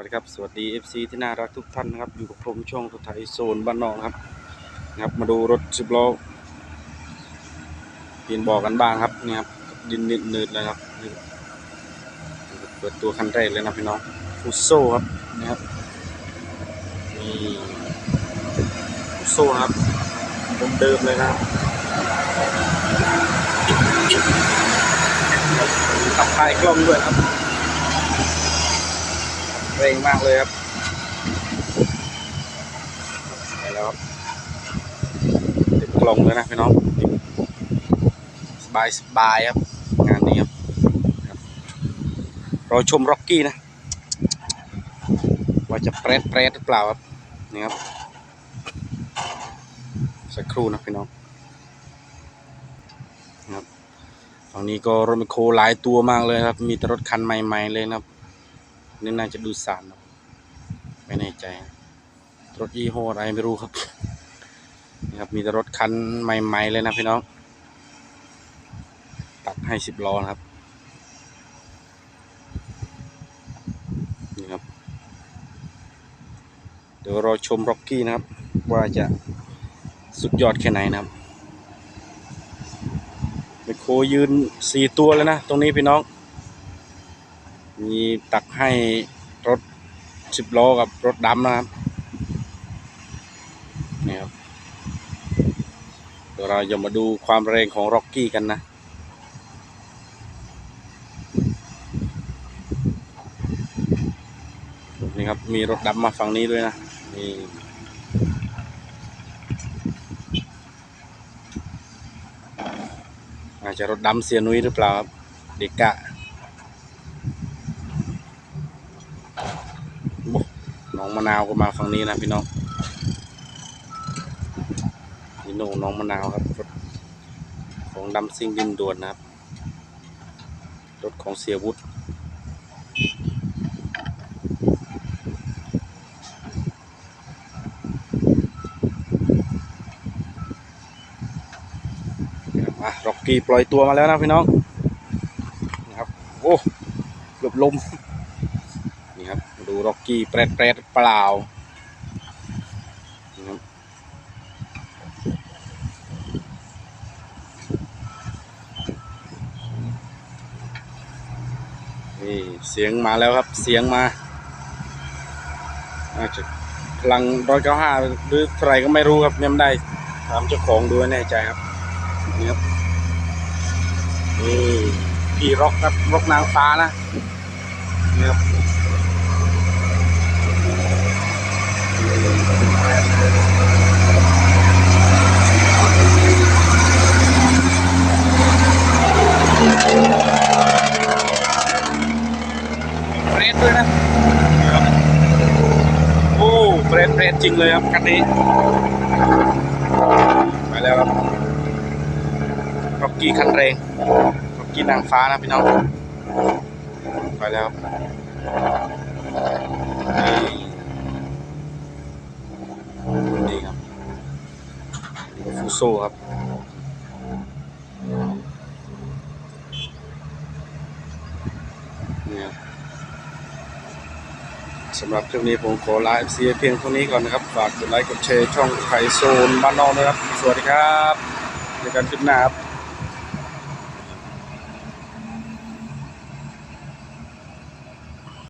วัสดีครับ สวัสดี FC ที่น่ารักทุกท่านนะครับ อยู่กับผมช่องทุไทยโซนบ้านนอกครับนะครับ มาดูรถสิบล้อปีนบอกกันบ้างครับนี่ครับดินหนืดเลยครับเปิดตัวคันแรกเลยนะพี่น้องฟูโซ่ครับนะครับนี่ฟูโซ่ครับเดิมๆเลยนะครับมีขับถ่ายกล้องด้วยครับ เร่งมากเลยครับไปแล้วครับติดกล่องเลยนะพี่น้องสบายสบายครับ งานนี้ครับรอชมร็อกกี้นะ ว่าจะเปรตเปรตหรือเปล่าครับ นี่ครับ สักครู่นะพี่น้องครับฝั่งนี้ก็รถไมโครหลายตัวมากเลยครับ มีแต่รถคันใหม่ ๆ เลยนะครับ นี่น่าจะดูสารนะไม่แน่ใจ รถยี่ห้ออะไรไม่รู้ครับนี่ครับมีแต่รถคันใหม่ๆเลยนะพี่น้อง ตัดให้สิบล้อนะครับนี่ครับ เดี๋ยวรอชมร็อกกี้นะครับ ว่าจะสุดยอดแค่ไหนนะครับไมโครยืนสี่ตัวแล้วนะ ตรงนี้พี่น้อง มีตักให้รถสิบล้อกับรถดำนะครับนี่ครับเดี๋ยวเราจะมาดูความแรงของร็อกกี้กันนะนี่ครับ มีรถดำมาฝั่งนี้ด้วยนะนี่อาจจะรถดำเสียนุ้ยหรือเปล่าครับเด็กกะ โอ้ น้องมะนาวก็มาฝั่งนี้นะพี่น้องนี่โน่น้องมะนาวครับรถของดำซิ่งดินด่วนนะครับ รถของเสียวุฒิอะร็อกกี้ปล่อยตัวมาแล้วนะพี่น้องนะครับ โอ้เกือบลม ดูร็อกกี้แปรดแปรดเปล่านี่เสียงมาแล้วครับเสียงมาอาจจะพลังร้อยเก้าห้าหรือใครก็ไม่รู้ครับยังไม่ได้ถามเจ้าของดูให้แน่ใจครับนี่ครับนี่พี่ร็อกครับร็อกนางฟ้านะนี่ครับ เฟรดด้วยนะ โอ้ เฟรนเฟรนจริงเลยครับคันนี้ไปแล้วครับร็อกกี้คันแรงร็อกกี้นางฟ้านะพี่น้องไปแล้วครับนี่นี่ครับฟูโซครับ นี่ครับ สำหรับคลิปนี้ผมขอลา FC เพียงเท่านี้ก่อนนะครับ ฝากกดไลค์กดแชร์ช่องไทยโซนบ้านนอกนะครับ สวัสดีครับในการคลิปหน้าครับ